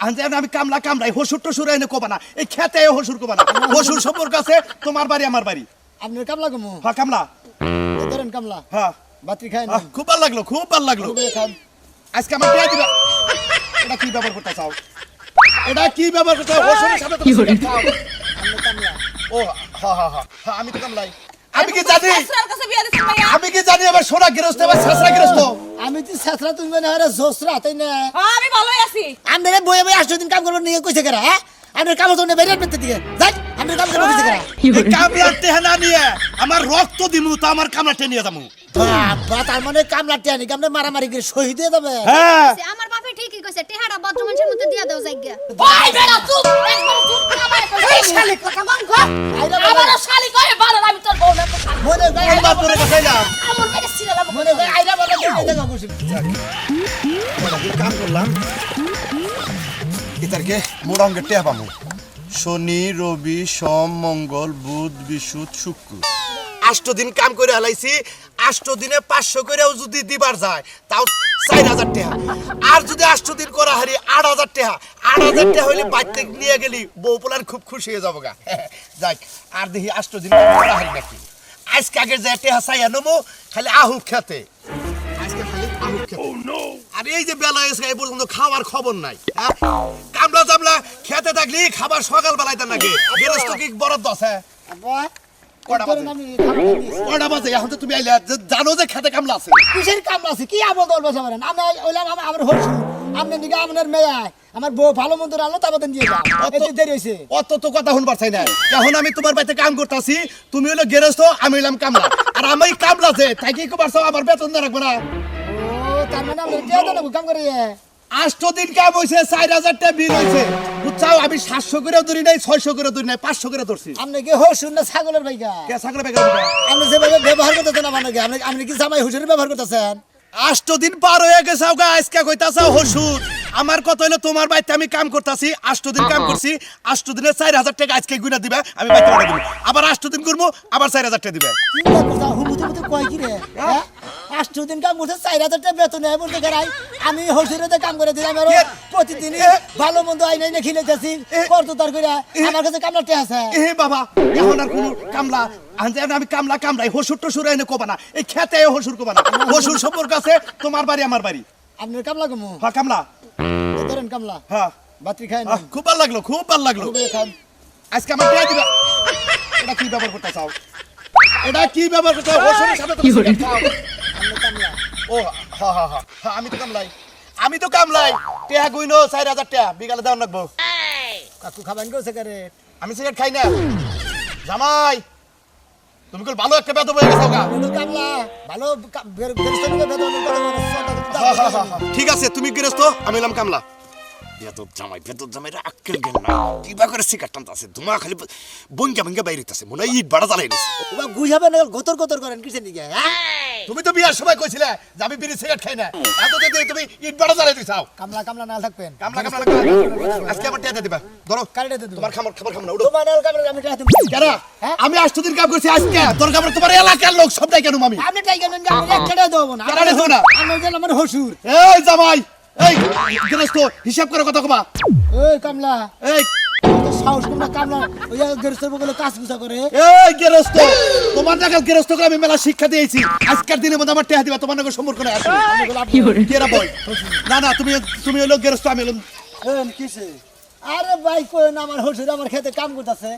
আমি কামলা কামলাই হসুর টসুর এনে কোবা না। এই খেতে হসুর কোবা না। হসুর সম্পর্ক আছে তোমার বাড়ি আমার বাড়ি। আপনার কামলা কমু? হ্যাঁ কামলা। ধরেন কামলা। হ্যাঁ। বাতি খায় না। খুব ভালো লাগল খুব ভালো লাগল। আজকে আমার বিয়ে দিবা। এটা কি ব্যবহার করতে চাও? এটা কি ব্যবহার করতে চাও? হসুরের সাথে তুমি কামলা ও হ্যাঁ হ্যাঁ হ্যাঁ হ্যাঁ, আমি তো কামলাই। আমি কি জানি? আমি কি জানি আবার সোনা গৃহস্থ গৃহস্থ? আমি তো ছেসরা তুমি মানে আরে জোসরা তাই না? হ্যাঁ, আমি ভালোই আছি। আপনারা বয়ে বয়ে আষ্ট দিন কাম করবেন নিয়ে কইছে কেরা হ্যাঁ? আপনার কাম তো বেরিয়ে পেতে দিকে। যাই আপনার কাম করবেন কইছে কেরা? এই কামলার টেহানা নিয়ে আমার রক্ত দিমু তো আমার কামলা টেনিয়ে যাব বাবা তার মানে কামলা টিয়ানি কামলা মারামারি করে শহীদ হয়ে যাবে। হ্যাঁ। আমার কইছে টেহারা ভদ্র মানুষের মধ্যে দিয়া দাও জায়গা। ভাই বেটা চুপ! একবার চুপ আমার এই শালি কথা বল গো আমার শালি কয়ে ভালো আমি তোর বউ না তো মনে যায় আমার বাপুরে কাছে যা আমার মেয়ে ছিলাম মনে যায় আইরা বলে দেখে দেখা খুশি কাম করলাম? ইতারকে মোড়ঙ্গে টেহা পামু শনি, রবি, সোম, মঙ্গল, বুধ, বিশুদ, শুক্র। আষ্ট দিন কাম করে হালাইছি, আষ্ট দিনে পাঁচশো করেও যদি দিবার যায়, তাও চার হাজার টাকা। আর যদি আষ্ট দিন করা হারি আট হাজার টাকা, আট হাজার টাকা হইলে বাড়িতে নিয়ে গেলি, বউ পোলার খুব খুশি হয়ে যাব গা যাই আর দেখি আষ্ট দিন করা হারি নাকি। আজকে আগে যে টেহা চাইয়া নমো, খালি আহুক খেতে। আর এই যে বেলা এসে এই পর্যন্ত খাওয়ার খবর নাই হ্যাঁ? কামলা চামলা খেতে থাকলি খাবার সকাল বেলায় তার নাকি গেরস্ত কি বরাদ্দ আছে আব্বা কটা ধরেন বাজে? আমি খাবার দিয়েছি। কয়টা বাজে? এখন তো তুমি আইলে জানো যে খেতে কামলা আছে। কিসের কামলা আছে? কি আমল দল বসে পারেন আমি ওইলাম আমার আমার হরসু আপনার দিকে আপনার মেয়ে আমার বউ ভালো মন্দ রান্না দিয়ে যাও দেরি হয়েছে অত তো কথা শুনবার চাই না এখন আমি তোমার বাড়িতে কাম করতেছি তুমি হলো গেরস্ত আমি হইলাম কামলা আর আমি কামলা যে তাই কি আমার বেতন দিয়ে রাখব না। তার মানে আমরা দিয়ে দেবো কাম করে আষ্ট দিন বইছে চার হাজার টাকা বিল হয়েছে বুঝছাও আমি সাতশো করে ধরি নাই ছয়শো করে ধরি নাই পাঁচশো করে ধরছি। আপনি কি হরসুন না ছাগলের ভাইকা কে? আপনি যেভাবে ব্যবহার করতেছেন আমার আপনি আপনি কি জামাই হুসুরের ব্যবহার করতেছেন? আষ্ট দিন পার হয়ে গেছে আজকে কইতাছাও হসুর। আমার কথা হলো তোমার বাড়িতে আমি কাম করতেছি আষ্ট দিন কাম করছি আষ্ট দিনে চার হাজার টাকা আজকে গুনা দিবে আমি বাড়িতে পাঠা দিব। আবার আষ্ট দিন করব আবার চার হাজার টাকা দিবে। চিন্তা হুমুতে মুতে কয় কি রে? হ্যাঁ? আষ্ট দিন কাম করছে চার হাজার টাকা বেতন নেয় বলতে গেলাই আমি হসুরেতে কাম করে দিলাম আর ভালো মন্দ আই নাই না খিলেতেছি কত তার করে আমার কাছে কামলাতে আছে। এ বাবা এখন আর কোনো কামলা আমি কামলা কামলাই হসুর টসুর এনে কোবা না। এই খেতে হসুর কোবা না। হসুর সম্পর্ক আছে তোমার বাড়ি আমার বাড়ি। আপনার কামলা কমু? হ্যাঁ কামলা। ধরেন কামলা। হ্যাঁ। বাতি খায় না খুব ভালো লাগল খুব ভালো লাগল। খান। আজকে আমার বিয়ে দিবা। এটা কি ব্যবহার করতে চাও? এটা কি ব্যবহার করতে চাও? সাথে কামলা ও হা হা হা হা, আমি তো কামলাই। আমি তো কামলাই। টেহা গুইনো চার হাজার টাকা বিকালে দেওয়ার লাগবো। কাকু খাবেন কেউ সেকারে আমি সিগারেট খাই না। জামাই তুমি কল ভালো একটা বেদ হয়ে গেছো গা? বলো কামলা। ভালো। ঠিক আছে তুমি গৃহস্থ আমি এলাম কামলা। বেতব জামাই বেতব জামাই আক্কেল গেল না। কিবা করে সিগারেট টানতাছে ধুমা খালি বঙ্গা বঙ্গা বাইরে মনে হয় ইট বাড়া জ্বালাই নিছে ওবা গুইহাবে না গোতর গোতর করেন কিসের দিকে? তুমি তো বিয়ার সময় কইছিলে যে আমি বিড়ি সিগারেট খাই না। এত যদি তুমি ইট বাড়া জ্বালাই দিছাও। কামলা কামলা না থাকবেন। কামলা কামলা কামলা। আজকে আমার টিয়া দিবা। ধরো দেবো? তোমার খাবার না উঠো। তোমার কামলা আমি টাকা দেবো কেন? হ্যাঁ? আমি কাম করছি আজকে। তোর কাপড় তোমার এলাকার লোক সবটাই কেন আমি আপনি টাইগার নেন আপনি এক টাকা দেবো না। কেন দেবো না? আমি যেন আমার হসুর এই জামাই! এই গৃহস্থ হিসাব করে কথা কবা। ওই কামলা। এই। সাহস কমলা কামলা। ওই গেরস্তের বগলে কাজ কুচা করে। এই গৃহস্থ তোমার টাকা গৃহস্থকে আমি মেলা শিক্ষা দিয়েছি। আজকের দিনের মধ্যে আমার টেহা দিবা তোমার নাকি সম্পর্ক নাই। কেরা বই না না তুমি তুমি হলো আমি হলাম এন কিসে? আরে ভাই হসুর আমার খেতে কাম করতেছে।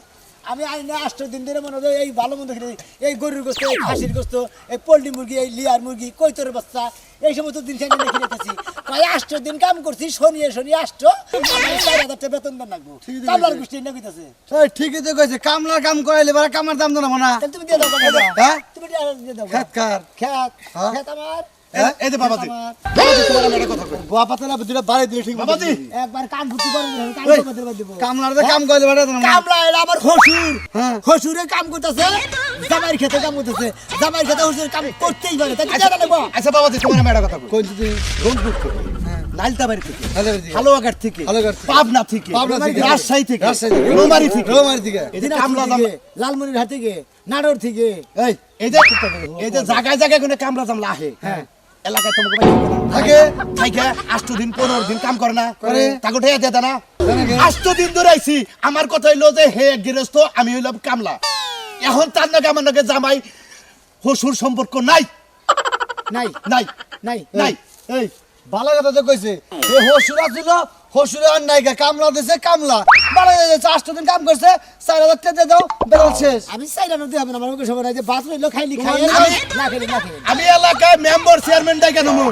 আমি আইনে আষ্ট দিন ধরে মনে হয় এই ভালো মন্দ খেতে এই গরুর গোস্ত এই খাসির গোস্ত এই পোল্ট্রি মুরগি এই লিয়ার মুরগি কৈতরের বাচ্চা এই সমস্ত দিন খেয়ে কিনে খেতেছি প্রায় আষ্ট দিন কাম করছি শনিয়ে শনি আষ্ট। চার হাজার টাকা বেতন দেন লাগবো। কামলার গোষ্ঠী না কইতাছে। ঠিকই তো কইছে কামলার কাম করাইলে বারা কামার দাম তো না তুমি দিয়ে দাও হ্যাঁ? তুমি দিয়ে দাও কার? খেত হ্যাঁ? আমার। এই- এই যে বাবাজি। তোমার আমি একটা কথা কই। দিলে ঠিক মতো বাবাজি একবার কান ফুটি করব কান এই, ফুটি কামলার যে কাম করাইলে বারা না কামলা এটা আমার হসুর হ্যাঁ। হসুরে কাম করতেছে জামাইয়ের খেতে কাম করতেছে। জামাইয়ের খেতে হসুর কাম করতেই পারে তাই জানা নেব আচ্ছা বাবাজি তোমার আমি একটা কথা কই। কই তুই রংপুর থেকে। নালতাবাড়ি থেকে। হালুয়াঘাট থেকে। পাবনা থেকে। রাজশাহী থেকে। রোমারি থেকে। রোমারি থেকে। এই কামলা লালমনির থেকে। নাটোর থেকে। এই এই যে এই যে জায়গায় জায়গায় কোনো কামলা জামলা আহে। হ্যাঁ। এলাকায় তোমাকে থাকে থাকে। আষ্ট দিন পনেরো দিন কাম করে না। করে। তাকে ঠেয়া দেয় না। আষ্ট দিন ধরে আইছি। আমার কথা হইল যে হে গৃহস্থ আমি হইলাম কামলা। এখন তার নাকি আমার নাকি জামাই হসুর সম্পর্ক নাই। নাই? নাই। নাই? নাই। এই বালা কথা তো কইছে এ হসুরা ছিল হসুরে আর কামলা দিছে কামলা। আষ্ট দিন কাম করছে চার হাজার টাকা দিয়ে দাও বেতন শেষ। আমি চাই না হবে না আমার মুখে সবাই যে বাস রইল খাইলি খাই আমি- না খেলি না খেলি আমি এলাকায় মেম্বার চেয়ারম্যান ডাইকা নমু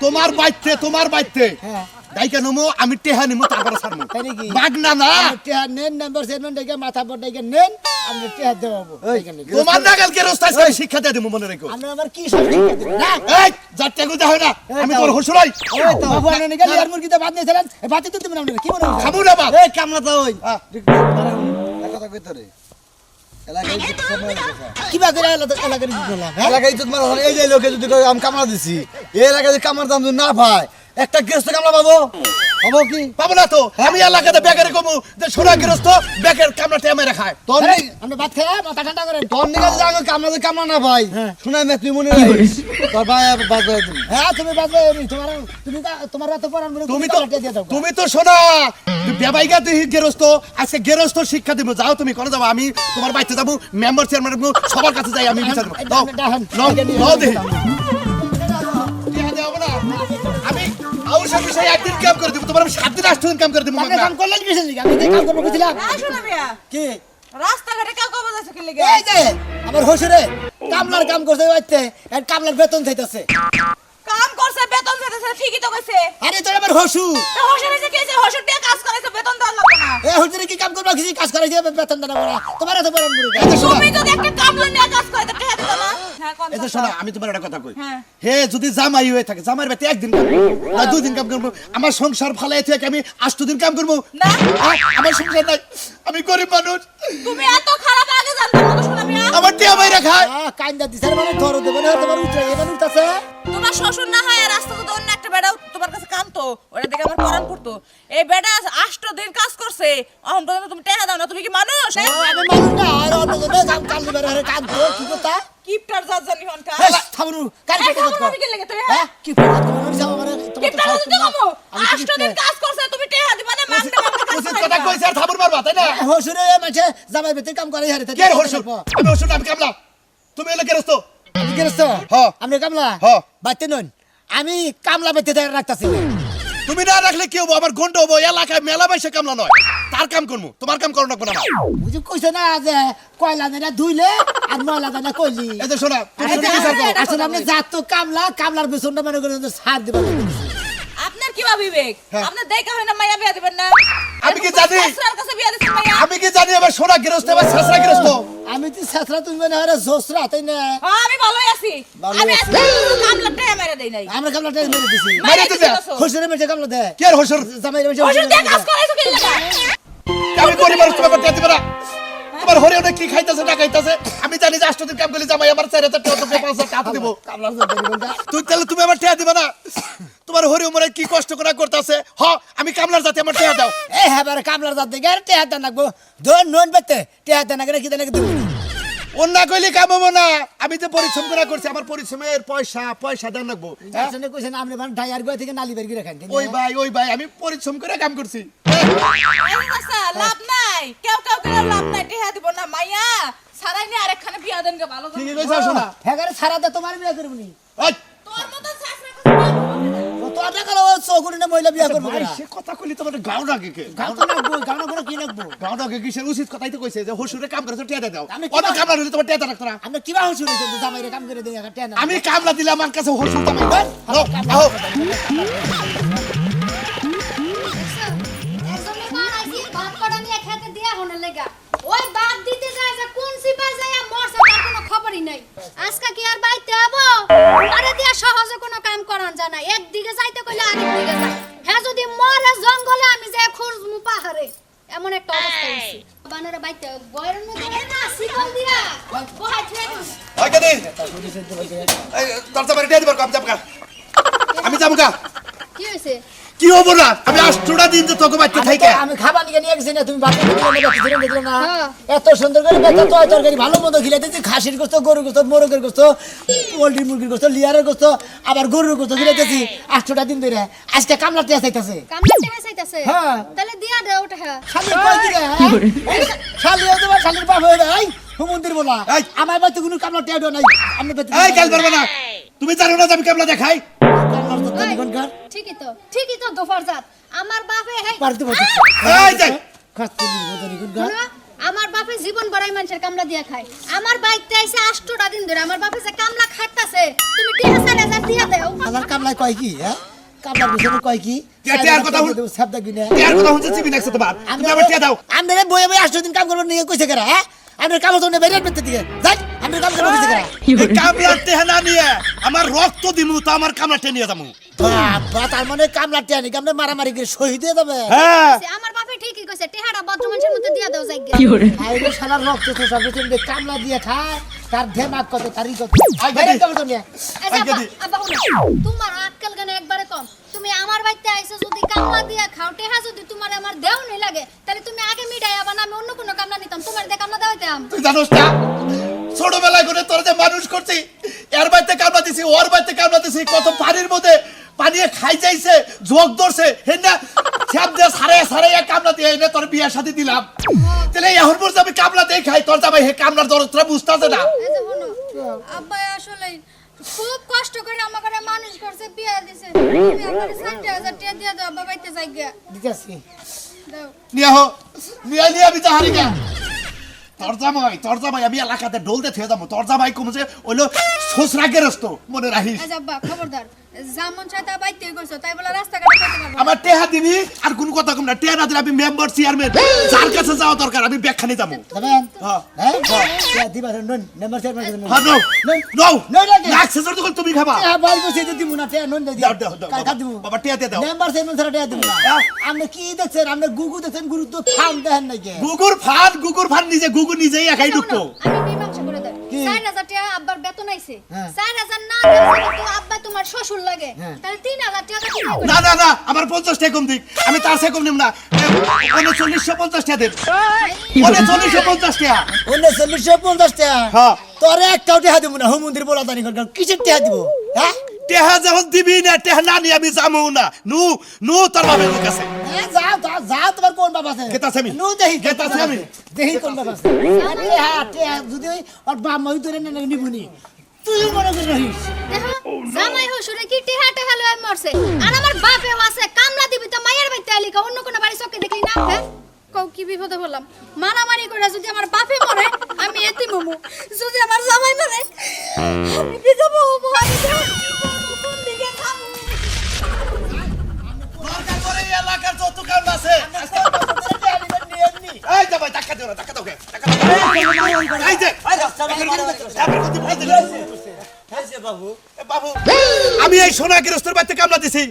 তোমার বাইতে তোমার বাইতে হ্যাঁ। ডাইকা নমু আমি টেহা নিমু তারপরে ছাড়মু তাই নাকি? মাগনা না। টেহা নেন নাম্বার চেয়ারম্যান ডেকে মাথা পর ডেকে নেন আপনি টেহা দেওয়াবো তোমার নাগাল কে রস্তা আমি শিক্ষা দিয়ে দেবো মনে রেখো। আপনি আমার কি শিক্ষা? না। এই যাত্রা গুদা হয় না আমি তোর হসুরাই ওই তো লিয়ার মুরগিতে ভাত নিয়েছিলেন এই ভাতে তো আপনি কি মনে হয়? খামু না এই কামলা তো ওই। কথা কইতে রে এলাকায় ইজ্জত সম্মান কিবা করে এলাকা এলাকার হ্যাঁ? এলাকায় ইজ্জত মারা এই যে লোকে যদি আমি কামলা দিছি এই এলাকায় দাম না পায় একটা গৃহস্থ কামলা পাবো? হব কি? পাবো না তো। আমি এলাকাতে বেকারে কমু। যে সোনা গৃহস্থ বেকার কামড়া টেমে খায় তোর আপনি ভাত খেয়ে মাথা ঠান্ডা করেন। তোর নিকে আগে কামলা কামলা না পাই হ্যাঁ। শোনাই মে তুই মনে রাখিস? তোর ভাই করে দিবি হ্যাঁ তুমি বাজবে তোমার তুমি তোমার এত পড়ান বলে তুমি তো দাও। তুমি তো শোনা বেবাইগা তুই গৃহস্থ। আজকে গৃহস্থ শিক্ষা দিব। যাও তুমি করে যাব আমি তোমার বাড়িতে যাব মেম্বার চেয়ারম্যান সবার কাছে যাই আমি বিচার দেবো এটা দাও আউসের বিষয়ে একদিন কাম করে দিব। তোমার আমি সাত দিন আষ্ট দিন কাম করে দিব আপনি কাম করলেন কিসের লিগে? আমি কাম করব বুঝলাম না শোনা মিয়া। কি? রাস্তাঘাটে কাউ কবে যাচ্ছে কি লেগে? এই যে আমার হসুরে কামলার কাম করতে বাইতে আর কামলার বেতন চাইতেছে। কাম করছে বেতন দিতেছে ঠিকই তো কইছে। আরে তোর আমার হসু তো হসের যে হসের দিয়ে কাজ করাইছে বেতন লাগবে না। এ হসুরে কি কাম করবা? কিছু কাজ বেতন বলা তোমার এত বড় মুরগি। তুমি যদি একটা কামলা নিয়ে কাজ করে তো টেহা দিত না কোন এই যে আমি তোমার একটা কথা কই। হ্যাঁ। হে যদি জামাই হয়ে থাকে একদিন কাম করব না। দুই দিন কাম করব আমার সংসার ফালাই থেকে আমি আষ্ট দিন কাম করব। না। আমার সংসার নাই। আমি গরিব মানুষ। তুমি এত খারাপ আগে জানতে শোনা আমার টিয়া বাইরে খায় কাইন্দা দিছে মানে ধরো দেবে না তোমার উঠে এবার উঠতেছে। তোমার শ্বশুর না হয় রাস্তা তো অন্য একটা বেড়াও তোমার কামতো ওটা দেখে আমার পরান পড়তো এই বেড়া আষ্ট দিন কাজ করছে অহন পর্যন্ত তুমি টেহা দাও না তুমি কি মানুষ আমি মানুষ না আর অন্য জনে কাম কাম কি কথা? কিপটার জাত জানি হ্যাঁ থামনু কার এই কথা কি লেগে তুই হ্যাঁ? হ্যাঁ কি কথা তুমি আমি মানে কিপটার। কমো। আমি কি আষ্ট দিন কাজ করছে তুমি টেহা দিবা না মানতে মানতে উচিত কথা কইছে আর থাবুর মারবা তাই না? হসুরে মাঝে জামাই বেতে কাম করে হারে কে আমি কামলা। তুমি এলো কেরস্ত আমি গেরস্ত হ্যাঁ। আপনি কামলা? হ্যাঁ। বাইতে নন আমি কামলা বেতে রাখতেছি তুমি না রাখলে কি হব? আমার ঘণ্টা হব। এলাকায় মেলা বাইসে কামলা নয়। তার কাম করব তোমার কাম করো না কোনো না বুঝি কইছে না যে কয়লা দেনা ধুইলে আর ময়লা দেনা কইলি। এই যে শোনা করো। আসলে আপনি যাত তো কামলা কামলার বেসনটা মনে করেন যে সার দিবা আপনার কি বিবেক হ্যাঁ। আপনার দেখা হয় না মাইয়া বিয়া দিবেন না। আমি কি জানি? শ্বশুরের কাছে বিয়া দিছেন মাইয়া। আমি কি জানি এবার সোনা গৃহস্থ এবার শেষরা গৃহস্থ? আমি তো ছেসরা তুমি মানে হারে জোসরা তাই না? হ্যাঁ, আমি ভালোই আছি। আমি মেরে দেই নাই। আমরা কামলাটা মেরে দিছি। মাইরে দিছে। হসুরে মেরে কামলা দে। কে আর জামাই মেরে হসুর দিয়ে কাজ করাইছো কি লাগা? আমি করতে তোমার হরে ওটা কি খাইতেছে না খাইতেছে? আমি জানি যে আষ্ট দিন কাম করলে জামাই আমার চার হাজার টাকা পাঁচ হাজার টাকা দিব। তুই তাহলে তুমি আমার টেয়া দিবে না? তোমার হরি উমরে কি কষ্ট করে করতেছে? হ আমি কামলার জাতি আমার টেয়া দাও। এ হ্যাঁ কামলার জাত তে হাতে নাকবো দোন নোন তে হাতে নাকরে কি দেনা দিব অন্য কইলে না। আমি যে পরিশ্রম করে করছি আমার পরিশ্রমের পয়সা পয়সা দেন রাখব হ্যাঁ? আপনি মানে ডায়ার গয় থেকে নালি বের করে খান ওই ভাই ওই ভাই আমি পরিশ্রম করে কাম করছি। লাভ নাই। কেউ কেউ কেউ লাভ নাই টেহা দিব না। মাইয়া সারাই নিয়ে আরেকখানে বিয়া দেন গে ভালো করে। শোনা হ্যাঁ সারা দে তোমার বিয়া তোর মতন শাশুড়ি করব না। তো আটা কালো চৌকুনি না মহিলা বিয়া করব ভাই, সে কথা কইলি তোমার গাও ডাকে কে? গাও তো গাও না করে কি নাকবো গাও ডাকে কিসের উচিত কথাই তো কইছে যে হসুরে কাম করেছে টেয়া দাও। আমি অত কামলা হলে তোমার টেয়া রাখতো না। আমরা কিবা হসুর জামাইরে কাম করে দেই না। আমি কামলা দিলে আমার কাছে হসুর জামাই। দিয়া লেগা। ওই বাপ দিতে যায় যে কোন সিপাই যায় মরছে তার কোনো খবরই নাই। আজকে কি আর বাইতে হব? আরে দিয়া সহজে কোনো কাম করান যায় না। একদিকে যাইতে কইলে আরেক দিকে যায়। হ্যাঁ যদি মরে জঙ্গলে আমি যাই খুঁজমু পাহাড়ে। এমন একটা অবস্থা হইছে। বানরে বাইতে বয়ের মধ্যে না শিকল দিয়া। বহাই ছেড়ে দিছে। ওই কেদি এই তোর জামাই টেয়া দিবার কাম যাবকা আমি যাব কি হইছে? কি হব না আমি আষ্টটা দিন তো তোকে বাচ্চা আমি থাইকে। তো- আমি খাবার নিয়ে নিয়ে গেছি না তুমি বাপের এত সুন্দর করে বেচা তো তরকারি ভালো মন্দ খিলাইতেছি খাসির গোস্ত গরুর গোস্ত মোরগের গোস্ত পোল্ট্রি মুরগির গোস্ত লিয়ারের গোস্ত আবার গরুর গোস্ত খিলাইতেছি আটশোটা দিন ধরে। আজকে কামলা টেয়া চাইতেছে। কামলা হ্যাঁ। তাহলে দিয়া দাও টেহা শালি কই দিলে শালি হতে পারে শালির বাপ হয়ে যায়। হুমন্দির বলা। আমার বাড়িতে কোনো কামলা টেয়া নাই। আমি এই কাল পারবে না। তুমি জানো না আমি কেমন দেখাই? ঠিকই তো ঠিকই তো দোফার জাত। আমার বাপে পারতে পারতে এই আমার বাপে জীবন বড়াই মানুষের কামলা দিয়া খায়। আমার বাইকতে আইছে আষ্টটা দিন ধরে। আমার বাপে যে কামলা খাটতাছে তুমি টিহা চার হাজার দিয়া দেও। আমার কামলায় কয় কি হ্যাঁ? কামলার পিছনে কয় কি? টিয়া- টিয়ার কথা হল- শব্দ কিনে টিয়ার কথা হচ্ছে চিবি নাকছে তোমার। তুমি আবার টিয়া দাও। আমরা বয়ে বয়ে আষ্ট দিন কাম করব নিয়ে কইছে কেরা হ্যাঁ? আমরা কাম তো বেরিয়ে পেতে দিকে। যাই আমরা কাম করব কইছে কেরা। এই কামলার টেহা না নিয়ে আমার রক্ত দিমু তো আমার কামলার টেনে নিয়ে যাব বাবা তার মানে কামলা টিয়া নাকি আমরা মারামারি করে শহীদ হয়ে যাবে। হ্যাঁ। আমার ঠিকই কইছে টেহাটা ভদ্র মানুষের মধ্যে দিয়া দাও যাই আইরে শালার রক্ত তো সব কিছু দিয়ে কামলা দিয়ে খায় তার ঢেমাক কত তারই কত। আই গেদি। কাম তো নিয়ে। আব্বা, তোমার আক্কেল গানে একবারে কম। তুমি আমার বাড়িতে আইছো যদি কামলা দিয়া খাও টেহা যদি তোমার আমার দেও নেই লাগে তাহলে তুমি আগে মিঠাই আবার না আমি অন্য কোনো কামলা নিতাম। তোমার দিয়ে কামলা দেওয়াইতাম তুই জানোস না ছোটবেলায় করে তোর যে মানুষ করছি এর বাড়িতে কামলা দিছি ওর বাড়িতে কামলা দিছি কত পানির মধ্যে পানিয়ে খাই যাইছে যোগ ধরছে হেনা ছ্যাপ দিয়ে সারে সারে এক কামলা দিয়ে এনে তোর বিয়ের সাথে দিলাম। তাহলে এখন পর্যন্ত আমি কামলা দিয়ে খাই তোর জামাই হে কামলার দরদটা বুঝতেছে না? আব্বা আসলে খুব কষ্ট করে আমার ঘরে মানুষ করছে বিয়া দিছে। আমার ষাট হাজার টাকা দিয়ে দাও আব্বা বাড়িতে যাই গিয়া। দিতেছি। দাও। নিয়ে হো নিয়ে নিয়ে আমি তো হারি গা। তোর জামাই আমি এলাকাতে ডলতে থুয়ে যাব। তোর জামাই কমছে ওইলো শ্বশুরা গেরস্ত মনে রাখিস। আচ্ছা আব্বা খবরদার। যেমন চাই তা বাইতে করছ তাই বলে করতে পারব। আমার টেহা দিবি আর কোন কথা কম না। টেহা না দিলে আমি মেম্বার চেয়ারম্যান। যার কাছে যাওয়া দরকার আমি ব্যাখ্যানি যাব। যাবেন হ্যাঁ হ্যাঁ। দিবা নন হ্যাঁ নো নো তো তুমি খাবা। টিয়া বাড়ি বসে দিয়ে দিব না টিয়া নন দিয়ে দাও কাট বাবা। মাস টিয়া দিব না। হ্যাঁ। আপনি কি দেখছেন? আপনি গুগু দেখছেন গুরু তো ফান দেখেন নাকি? গুগুর ফান গুগুর ফান নিজে গুগু নিজেই একাই ঢুকতো আমি দেব কি? চার হাজার টাকা আব্বার বেতন আইছে। হ্যাঁ। চার হাজার না তো আব্বা তোমার শ্বশুর লাগে। হ্যাঁ। তাহলে তিন হাজার টাকা না না না আমার পঞ্চাশ টাকা কম দিক। আমি তার কম না। উনচল্লিশশো পঞ্চাশ টাকা দেব উনচল্লিশশো পঞ্চাশ টাকা। উনচল্লিশশো পঞ্চাশ টাকা। হ্যাঁ। তোরে একটাও টেহা দিব না। বলা কিসের টেহা দিব? হ্যাঁ? টেহা যখন দিবি না টেহা না নিয়ে আমি যাব না। নু নু তোর বাবার কাছে। দেহি দেহি কোন আর যদি ওর বাপ মাই ধরে না নিবুনি তুই মনে করে রহিস। জামাই শ্বশুরে কি টেহা টেহা লয়ে মরছে। আর আমার বাপেও আছে কামলা দিবি তো মায়ের বাড়িতে আলিকা অন্য কোনো বাড়ি দেখলি না? হ্যাঁ? কও কি বিপদে বললাম মারামারি করে যদি আমার বাপে মরে আমি এতি মমু। যদি আমার জামাই মরে আমি কি যাব আমি কোন দিকে খাব। দরকার করে এই এলাকার যত কাম আছে এই যা ভাই টাকা দিও না টাকা দাও টাকা দাও এই যে টাকার এ বাবু। আমি এই সোনা গৃহস্থের বাড়িতে কামলা দিছি।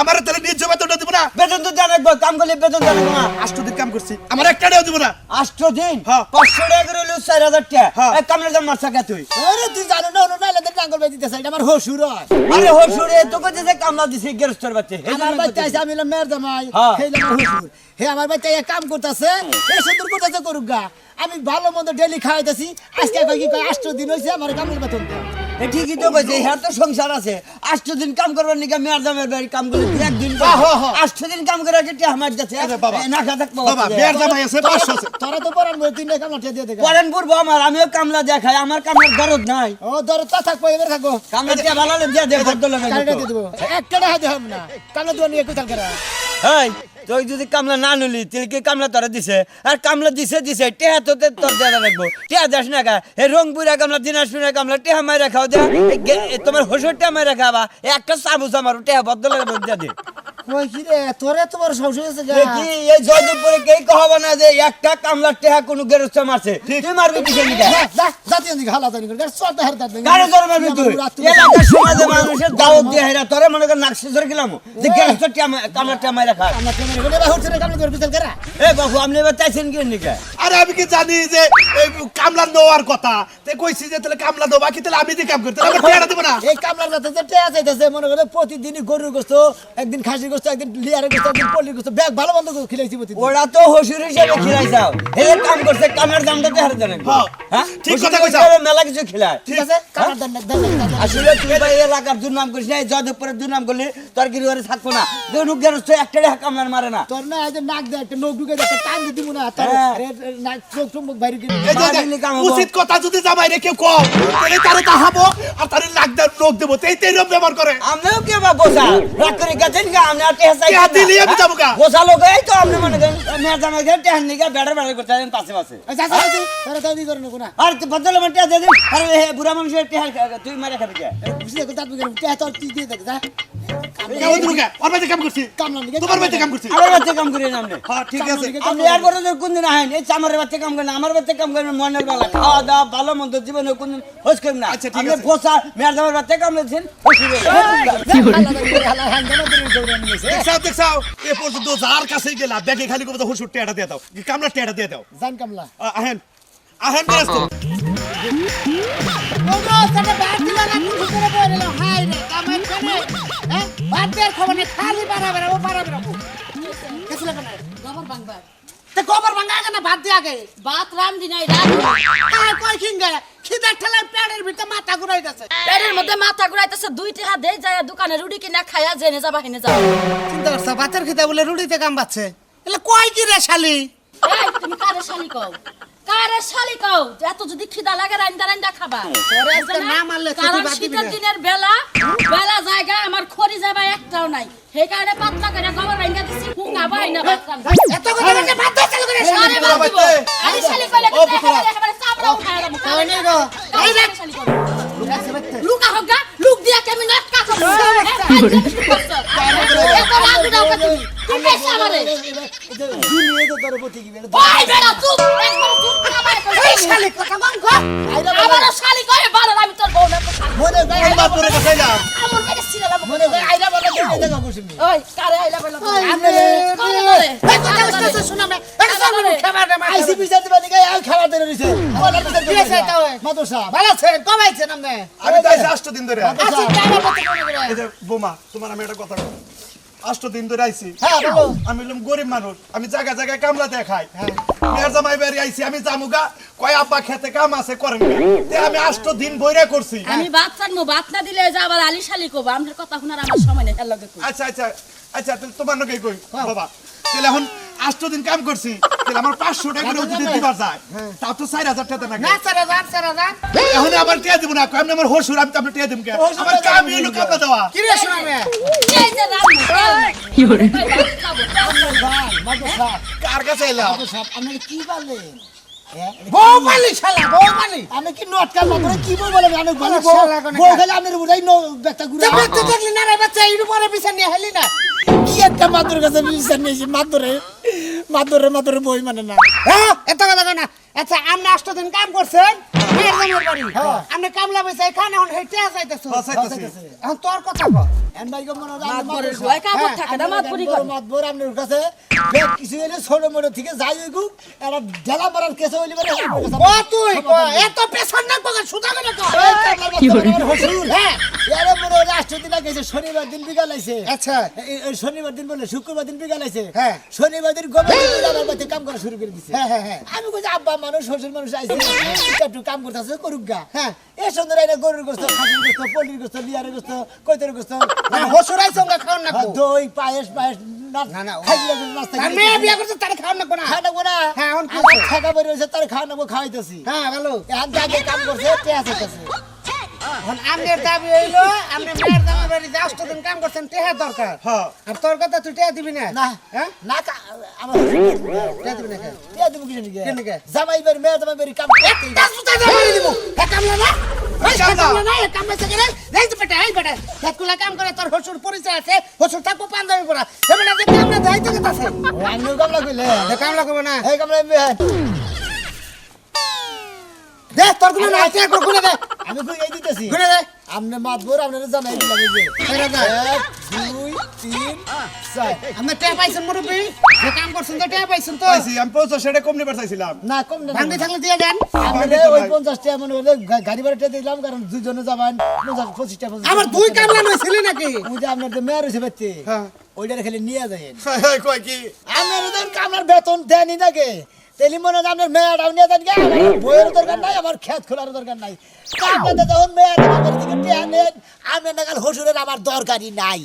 আমার তাহলে নিজ বেতনটা দিব না? বেতন তো দেন কাম করলে বেতন দেন না আষ্ট দিন কাম করছি। আমার একটা টাকাও দিব না। আষ্ট দিন? হ্যাঁ। পাঁচশো টাকা করে হলো চার হাজার টাকা। হ্যাঁ। এক কামড়ে দাম মারছা কে তুই? আরে তুই জানো না ওনো নাইলে টাঙ্গল বেজি দিতে এটা আমার হসুর হয়। আরে হসুরে তোকে যে কামলা দিছে গেরস্তের বাচ্চা আমার বাচ্চা আছে আমি মেয়ের জামাই। হ্যাঁ। আমার হুজুর হে আমার এক কাম করতেছে এই সুন্দর করতেছে করুক গা। আমি ভালো মন্দ ডেলি খাওয়াইতেছি। আজকে কি কয় আষ্ট দিন হয়েছে আমার কামের বেতন ঠিকই তো কইছে হ্যাঁ তো সংসার আছে। আষ্ট দিন কাম করবার নিকা মেয়ার দামের বাড়ি কাম করে একদিন। হ্যাঁ, হ্যাঁ, হ্যাঁ। আষ্ট দিন কাম করে কি আমার যাচ্ছে? না খা থাকব বিয়ার জামাই আছে পাঁচশো আছে। তোরা তো পরান বই তিনটা কামলা ঠেয়ে দিয়ে পরেন পূর্ব আমার আমিও কামলা দেখাই আমার কামলার দরদ নাই। ও ধর তা থাকব এবার থাকব। কামলা দিয়ে ভালো দিয়ে দেবো। একটা দিয়ে হবে না। নিয়ে কোথাও করা। এই তুই যদি কামলা না নিলি তুই কি কামলা তোরা দিছে? আর কামলা দিছে দিছে, টেহা তো তোর দেয়া রাখব টেহা যাস না কা রং রংপুরা কামলা দিনাজপুরের কামলা, টেহা মাই রাখাও দে। গে- এ তোমার হোসর টেহা মাই রাখাবা এ একটা চামচ আমার টেহা বদলে দিয়ে দে। কই কি রে? তোরে তোমার সংসার আছে যা দেখি এই জয়দেবপুরে কেই কহবা না যে একটা কামলার টেহা কোনো গেরস্ত মারছে? তুই মারবি কিসে নিকা? যা, যা জাতীয় জানি করে। চলতে হার দাঁত গাড়ি ধরে মারবি তুই। এলাকার সমাজে মানুষের দাওয়াত দিয়ে হেরা তোরা মনে কর নাকশে ধরে গেলাম যে গেরস্ত টেহা টেহা মাইরা খা আমরা কেমন করে বা হচ্ছে কামলা করে বিচার করা এ বাবু আপনি এবার চাইছেন কি নিকা আরে আমি কি জানি যে এই কামলা নেওয়ার কথা? তে কইছি যে তাহলে কামলা দেবো বাকি তাহলে আমি দিয়ে কাম করতে আমি টেয়ারা দেবো না। এই কামলার কাছে যে টেয়া চাইতেছে মনে করে প্রতিদিনই গরুর গোস্ত একদিন খাসির গোস্ত একদিন লিয়ারের গোস্ত একদিন পল্লির গোস্ত ব্যাগ ভালো মন্দ খিলাইছি ওরা তো হসুর হিসেবে কাম করছে কামের দামটা দেখার জানেন হ্যাঁ, হ্যাঁ? ঠিক কথা কইছো। মেলা কিছু খিলায়। ঠিক আছে? কামার আসলে তুই ভাই এলাকার দুর্নাম করিস না যাদবপুরের দুর্নাম করলে তোর কি ঘরে থাকব না। যে একটা রেখা কামলার মারে না। তোর না এই নাক দেয় একটা নখ ঢুকে একটা টান দিব না তোর হ্যাঁ। আরে, নাক চোখ মুখ বাইরে যে। উচিত কথা যদি জামাই রেখে কম তাহলে তারে তাহাবো আর তারে দেড় লোক দেবো। তেই তেই রূপ ব্যবহার করে। আমরাও কে বা গোসা রাগ করে গেছেন কি আমরা টেহা চাই টেহা দিলি আমি যাব গা। গোসা লোক এই তো আপনি মনে করেন মেয়ের জামাই গেলে টেহার নিকে বেড়া বেড়া করতে আছেন পাশে পাশে তোরা তাই করে না কোনা আর তুই বদলে মানে টেহা দিয়ে দিন আরে হে বুড়া মানুষের টেহা তুই মারে খাবি কে বুঝলি তুই দিয়ে দেখ যা কে? আমার বাচ্চা কাম না হ্যাঁ করেন মনের বেলা খাওয়া দাওয়া ভালো মন্দ জীবনে কোনদিন হোস করেন না আচ্ছা, আপনি। গোসা মেয়ের জামার বাচ্চা কাম করেছেন দেখছাও দেখছাও এ পর্যন্ত যার কাছে গেলা ব্যাগে খালি কবে হুসুর টেয়াটা দিয়ে দাও। কামলা টেয়াটা দিয়ে দাও। জান কামলা। আহেন। আহেন বেরাস তো গোবর বাংবার গোবর ভাঙা কেন ভাত দিয়ে আগে? ভাত রান্ধি নাই রান্ধি কই কিনগে খিদার ঠেলায় পেটের ভিতরে মাথা ঘুরাই গেছে পেটের মধ্যে মাথা ঘুরাইতেছে দুই টাকা দেই যায় দোকানে রুটি কিনা খায়া জেনে যাবা হেনে যাবা। চিন্তা করছ ভাতের খিদা বলে রুটিতে কাম পাচ্ছে? এলে কয় কি রে শালি? তুমি কারে শালি কও? কারে শালি কও? এত যদি খিদা লাগে রান্দা রান্দা খাবা। কারণ শীতের দিনের বেলা বেলা জায়গা আমার খড়ি যাবা একটাও নাই। সেই কারণে পাতলা করে গোবর রান্দা দিছি। বাই না ভাত এত কথা বলে ভাত চালু করে শালি বাদ দিব। আরে শালি কইলে চামড়া উঠায়। তাই নেই গো। এই দেখ। লুকা হোক গা, লুক দিয়া কেমনি নাটকা করো। এত রাগ উঠাও কে তুমি? তুমি পেশা আমারে। দুনিয়ে তো তোর প্রতি কি বেড়ে ওই বেড়া চুপ, একবার চুপ আমারে এই শালি কথা মনে আমার। মনে আইসি বিচার দিবা ধরে রইছে কি আছে তাও? মাদুসা ভালো আছেন কমাইছেন আপনি আমি তাই আষ্ট দিন ধরে। আছি তারা মত করে করে। এই যে বোমা তোমার আমি একটা কথা বলি। আষ্ট দিন ধরে আইছি। হ্যাঁ আমি হলাম গরিব মানুষ। আমি জায়গা জায়গায় কামলা দিয়ে খাই। মেয়ের জামাই বাড়ি আইছি আমি জামুগা। কয় আব্বা খেতে কাম আছে করেন আমি আষ্ট দিন বইরা করছি। আমি ভাত চানবো ভাত না দিলে যে আবার আলি শালি কব আমাদের কথা শোনার আমার সময় নেই এর লগে কই। আচ্ছা আচ্ছা আচ্ছা তোমার নাকি কই বাবা? তাহলে এখন আষ্ট দিন কাম করছি তাহলে আমার পাঁচশো টাকা করে যদি দিবার যায় তা তো চার হাজার টাকা না সারা যান সারা যান এখন আবার টিয়া দিব না আমি আমার হসুর আমি তো আপনার টিয়া দিব কে আমার কাম হলো কামলা দেওয়া কি রে শোনা মে এই যে রান্না কি করে কাছে এলাম আপনি কি শালা বউ আমি কি নট কাম না করে কি বল বলে আমি শালা বউ খালি আমি উড়াই নো দেখলি না রে বাচ্চা এর উপরে বিছান হেলি না কি একটা মাদুর কাছে বিচার নিয়েছি মাদুরে মাদুরে মাদুরে বই মানে না। হ্যাঁ এত কথা কয় না। আচ্ছা আপনি আষ্ট দিন কাম করছেন? হ্যাঁ। আপনি কামলা বসে এখানে এখন হেঁটে আসাইতেছো এখন তোর কথা কর মনে হয় কাছে ছোট মোটো থেকে যাই ঢেলা কেসে হইলে মানে তুই এত পেছন না সুদা করে হ্যাঁ। এরে মনে হয় গেছে শনিবার দিন বিকাল আইছে। আচ্ছা। শনিবার দিন বলে শুক্রবার দিন বিকাল আইছে। হ্যাঁ। শনিবার দিন গোবর কাম করা শুরু করে দিছে। হ্যাঁ হ্যাঁ হ্যাঁ। আমি কইছি আব্বা মানুষ শ্বশুর মানুষ আইছে। একটু কাম করতেছে করুক গা। হ্যাঁ। এ সুন্দর আইনা গরুর গোস্ত খাসির গোস্ত পল্লির গোস্ত লিয়ারের গোস্ত কৈতের গোস্ত না হসুরাই সঙ্গে খাওয়ান না আর দই পায়েস পায়েস না, না, খাইলে নাস্তা আর মেয়ে বিয়া করছে তার খাওয়ান না। কোনা খাওয়া নেব না। হ্যাঁ, এখন কি আমার হচ্ছে? থাকা বের হয়েছে তার খাওয়া নেব খাওয়াইতেছি। হ্যাঁ ভালো। এখন যাকে কাম করছে পেঁয়াজ হইতেছে এখন আমনের দাবি হইল আপনি মেয়ের দামের বাড়ি যে আষ্ট দিন কাম করছেন টেহা দরকার। আর তোর কথা তুই টেহা দিবি না? না। হ্যাঁ? না আমার টেহা দিবি না? পেঁয়াজ দেবো কিছু নাকি কেন? জামাই বাড়ি মেয়ে জামাই বাড়ি কাম একটা সুতা মারি দিব। হে কামলা না? না? কাম করে তোর হসুর পরিচয় আছে। হসুর থাকব কামলা কামলা কইলে। কামলা করবে না। কামলা মেয়ে তোর কোনো একবার দে। আমি আপনার দিলাম এই যে। এক দুই তিন চার। আমরা টেয়া পাইছেন মুরব্বী? যে কাম করছেন তো টেয়া পাইছেন তো। পাইছি আমি পঞ্চাশ টাকা কম নিবার চাইছিলাম না কম না ভাঙ্গি থাকলে দিয়ে দেন। আমাদের ওই পঞ্চাশ টাকা মনে করলে গাড়ি ভাড়াটা দিলাম কারণ দুজনে যাবেন পঞ্চাশ পঁচিশ টাকা আমার দুই কামলা নইছিল নাকি? ওই যে আপনার মেয়ার হয়েছে বাচ্চে হ্যাঁ। ওইটা খালি নিয়ে যায় কয় কি? ওদের আপনার বেতন দেয়নি নাকি? তেলি মনে হয় আপনার মেয়াটাও নিয়ে যান আমার বইয়ের দরকার নাই আমার খেত খোলার দরকার নাই। আপনাদের যখন আমার দিকে আপনার নাগাল হসুরের আমার দরকারই নাই।